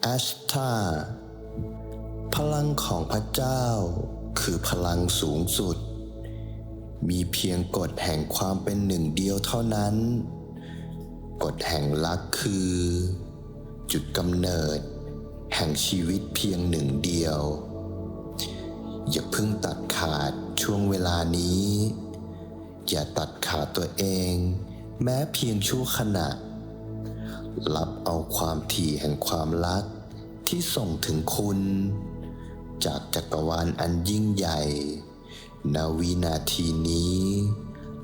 แอชตาพลังของพระเจ้าคือพลังสูงสุด มีเพียงกฎแห่งความเป็นหนึ่งเดียวเท่านั้น กฎแห่งลักคือ จุดกำเนิด แห่งชีวิตเพียงหนึ่งเดียว อย่าเพิ่งตัดขาดช่วงเวลานี้ อย่าตัดขาดตัวเอง แม้เพียงชั่วขณะ รับเอาความถี่แห่งความรักที่ส่งถึงคุณ จากจักรวาลอันยิ่งใหญ่นาวินาทีนี้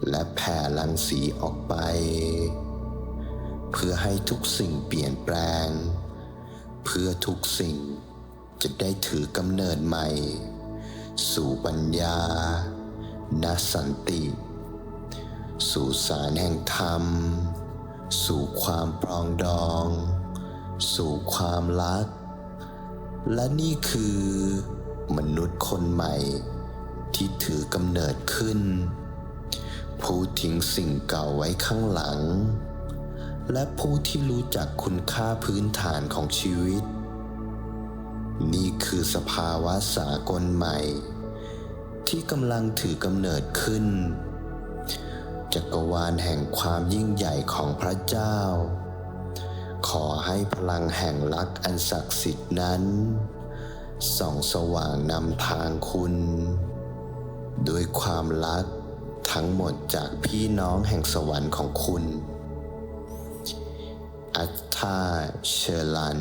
และแผ่ลังสีออกไป เพื่อให้ทุกสิ่งเปลี่ยนแปลง เพื่อทุกสิ่งจะได้ถือกำเนิดใหม่ สู่ปัญญาณสันติ สู่สารแห่งธรรม สู่ความปรองดอง สู่ความรัก และนี่คือ มนุษย์คนใหม่ ที่ถือกำเนิดขึ้น ผู้ทิ้งสิ่งเก่าไว้ข้างหลัง และผู้ที่รู้จักคุณค่าพื้นฐานของชีวิต นี่คือสภาวะสากลใหม่ ที่กำลังถือกำเนิดขึ้น จักรวาลแห่งความยิ่งใหญ่ของพระเจ้า ขอให้พลังแห่งรักอันศักดิ์สิทธิ์นั้น ส่องสว่างนำทางคุณ ด้วยความรักทั้งหมดจากพี่น้องแห่งสวรรค์ของคุณ อัตตาเชอรัน